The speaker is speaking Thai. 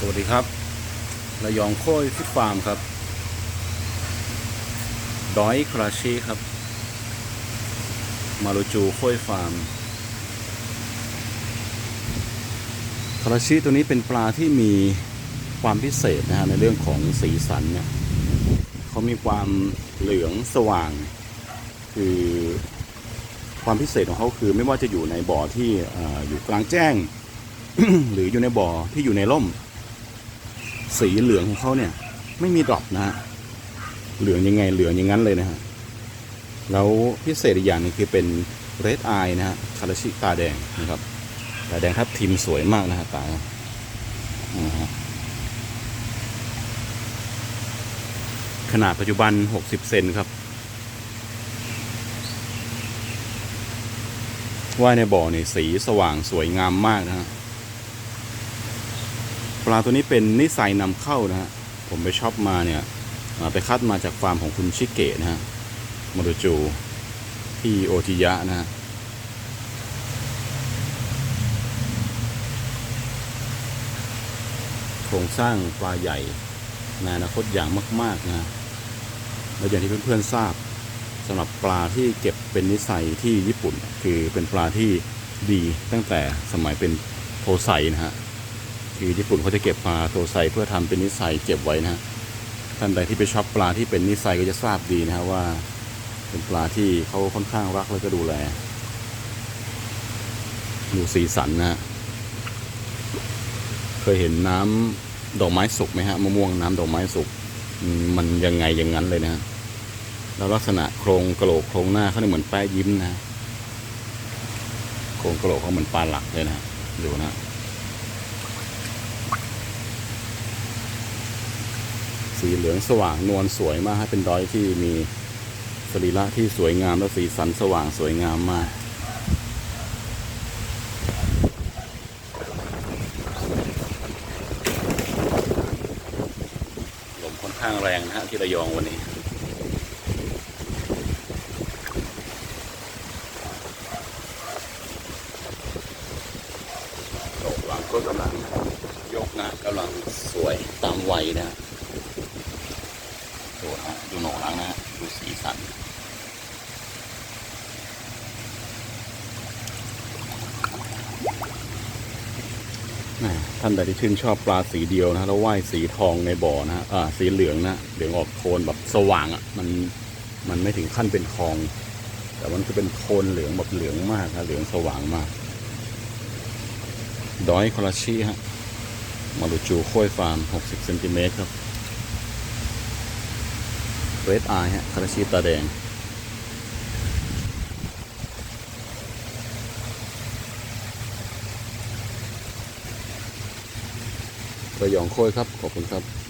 สวัสดีครับ ระยองโค้ยฟิตฟาร์มครับ ดอยคราชีครับ มารูจูโค้ยฟาร์ม คราชิตัวนี้เป็นปลาที่มีความพิเศษนะฮะในเรื่องของสีสันเนี่ยเขามีความเหลืองสว่าง คือความพิเศษของเขาคือไม่ว่าจะอยู่ในบ่อที่เอ่ออยู่กลางแจ้งหรืออยู่ในบ่อที่อยู่ในร่ม สีเหลืองของเขาเนี่ย ไม่มีดรอปนะฮะเหลืองยังไงเหลืองอย่างนั้นเลยนะฮะแล้วพิเศษอีกอย่างนึงคือเป็นเรดไอนะฮะคาราชิตาแดงนะครับตาแดงทับทิมสวยมากนะฮะตาอ่าฮะขนาดปัจจุบัน 60 เซนครับว่ายในบ่อเนี่ยสีสว่างสวยงามมากนะฮะ ลาตัวนี้เป็นนิสัยนำเข้านะฮะผมไปช็อปมาเนี่ยไปคัดมาจากฟาร์มของคุณชิเกะนะฮะมาดูจูที่โอจิยะนะฮะโครงสร้างปลาใหญ่ในอนาคตอย่างมาก ๆ นะแล้วอย่างที่เพื่อนๆทราบสำหรับปลาที่เก็บเป็นนิสัยที่ญี่ปุ่น คือเป็นปลาที่ดีตั้งแต่สมัยเป็นโทไซนะฮะ คือญี่ปุ่นเขาจะเก็บปลาโทไซเพื่อทำเป็นนิสัยเก็บไว้นะฮะท่านใดที่ไปช็อปปลาที่เป็นนิสัยก็จะทราบดีนะฮะว่า เป็นปลาที่เขาค่อนข้างรักแล้วก็ดูแลดูสีสันนะฮะเคยเห็นน้ำดอกไม้สุกไหมฮะมะม่วงน้ำดอกไม้สุกมันยังไงอย่างนั้นเลยนะฮะแล้วลักษณะโครงกระโหลกโครงหน้าเขาเนี่ยเหมือนแป้ยิ้มนะฮะโครงกระโหลกเขาเหมือนปลาหลักเลยนะฮะดูนะฮะ สีเหลืองสว่างนวลสวยมากฮะเป็นดอยที่มีสรีระที่สวยงามและสีสันสว่างสวยงามมากลมค่อนข้างแรงนะฮะที่ระยองวันนี้โหนกหลังก็กำลังยกนะกำลังสวยตามวัยนะฮะดูนะฮะดู โหนกหลังนะฮะดูสีสันแต่ท่านใดที่ชื่นชอบปลาสีเดียวนะแล้วว่ายสีทองในบ่อนะอ่าสีเหลืองนะเหลืองออกโทนแบบสว่างอะ่ะมันมันไม่ถึงขั้นเป็นทอง แต่มันคือเป็นโทนเหลืองแบบเหลืองมากนะเหลืองสว่างมาก ดอยคอราชิฮะมาลูจูโค้ยฟาร์ม 60เซนติเมตรครับ เรดไอฮะคาราชีตาแดงระยองโค้ยครับ ขอบคุณครับ